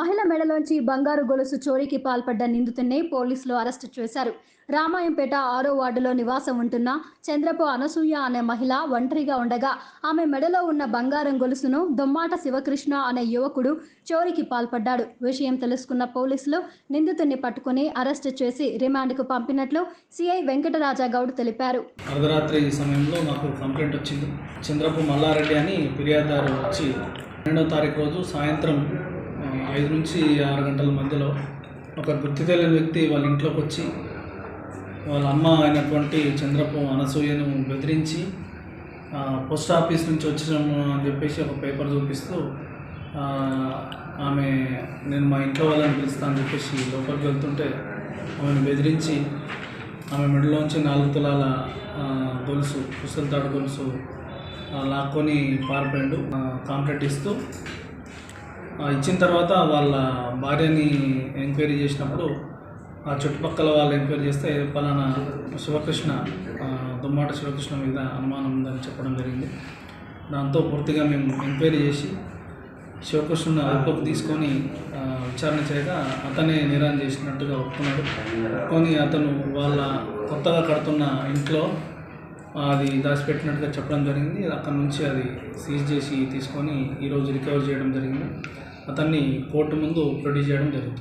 మహిళ మెడలోంచి బంగారు గొలుసు చోరీకి పాల్పడ్డ నిందితుడిని పోలీసులు అరెస్టు చేశారు. రామాయంపేట ఆరో వార్డులో నివాసం ఉంటున్న చంద్రపు అనసూయ అనే మహిళ ఒంటరిగా ఉండగా ఆమె మెడలో ఉన్న బంగారం గొలుసును దొమ్మాట శివకృష్ణ అనే యువకుడు చోరీకి పాల్పడ్డాడు. విషయం తెలుసుకున్న పోలీసులు నిందితుడిని పట్టుకుని అరెస్టు చేసి రిమాండ్కు పంపినట్లు సిఐ వెంకటరాజా గౌడ్ తెలిపారు. అర్ధరాత్రి సమయంలో మాకు కంప్లైంట్ వచ్చింది. చంద్రపు మల్లారెడ్డి అని ఫిర్యాదుదారు వచ్చి రెండో తారీఖు రోజు సాయంత్రం ఐదు నుంచి ఆరు గంటల మధ్యలో ఒక గుర్తు తెలియని వ్యక్తి వాళ్ళ ఇంట్లోకి వచ్చి వాళ్ళ అమ్మ అయినటువంటి చంద్రపు అనసూయను బెదిరించి పోస్ట్ ఆఫీస్ నుంచి వచ్చినాము అని చెప్పేసి ఒక పేపర్ చూపిస్తూ ఆమె నేను మా ఇంట్లో వాళ్ళని పిలుస్తాను అని చెప్పేసి లోపలికి వెళ్తుంటే ఆమెను బెదిరించి ఆమె మెడలోంచి నాలుగు తులాల గొలుసు పుస్తల గొలుసు లాక్కొని పారిపోయాడు. ఆ, కాంప్లైంట్ ఇస్తూ ఇచ్చిన తర్వాత వాళ్ళ భార్యని ఎంక్వైరీ చేసినప్పుడు ఆ చుట్టుపక్కల వాళ్ళు ఎంక్వైరీ చేస్తే పలానా శివకృష్ణ దుమ్మాట శివకృష్ణ మీద అనుమానం ఉందని చెప్పడం జరిగింది. దాంతో పూర్తిగా మేము ఎంక్వైరీ చేసి శివకృష్ణను అదుపులోకి తీసుకొని విచారణ చేయగా అతనే నిరాన్ చేసినట్టుగా ఒప్పుకున్నాడు. ఒప్పుకొని అతను వాళ్ళ కొత్తగా కడుతున్న ఇంట్లో అది దాచిపెట్టినట్టుగా చెప్పడం జరిగింది. అక్కడ నుంచి అది సీజ్ చేసి తీసుకొని ఈరోజు రికవర్ చేయడం జరిగింది. అతన్ని కోర్టు ముందు ప్రొడ్యూస్ చేయడం జరుగుతుంది.